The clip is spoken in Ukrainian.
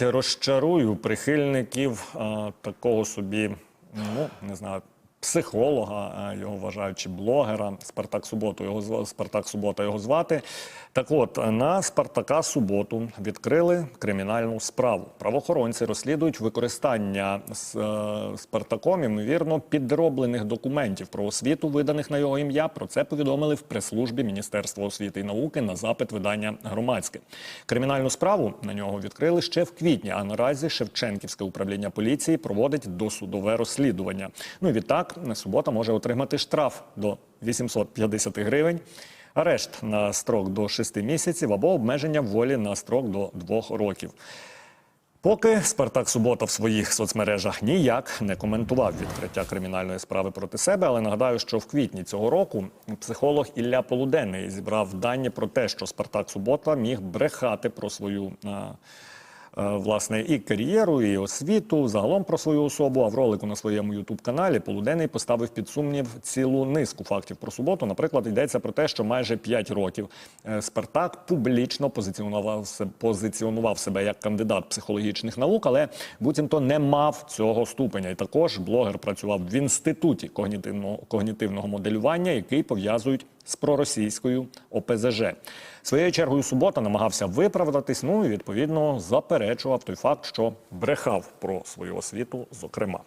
Розчарую прихильників а, такого собі, ну не знаю, психолога, його вважають, чи блогера Спартак Суботу. Його Спартак Субота його звати. Так от на Спартака Суботу відкрили кримінальну справу. Правоохоронці розслідують використання з е, Спартаком, ймовірно, підроблених документів про освіту, виданих на його ім'я. Про це повідомили в прес-службі Міністерства освіти і науки на запит видання громадське. Кримінальну справу на нього відкрили ще в квітні. А наразі Шевченківське управління поліції проводить досудове розслідування. Ну і відтак субота може отримати штраф до 850 гривень. Арешт на строк до 6 місяців або обмеження волі на строк до 2 років. Поки Спартак Субота в своїх соцмережах ніяк не коментував відкриття кримінальної справи проти себе, але нагадаю, що в квітні цього року психолог Ілля Полуденний зібрав дані про те, що Спартак Субота міг брехати про свою. Е, Власне, і кар'єру, і освіту, загалом про свою особу. А в ролику на своєму ютуб-каналі Полуденний поставив під сумнів цілу низку фактів про суботу. Наприклад, йдеться про те, що майже 5 років е, Спартак публічно позиціонував позиціонував себе як кандидат психологічних наук, але буцімто не мав цього ступеня. І також блогер працював в інституті когнітивного когнітивного моделювання, який пов'язують з проросійською ОПЗЖ. Своєю чергою субота намагався виправдатись. Ну і відповідно заперечував той факт, що брехав про свою освіту, зокрема.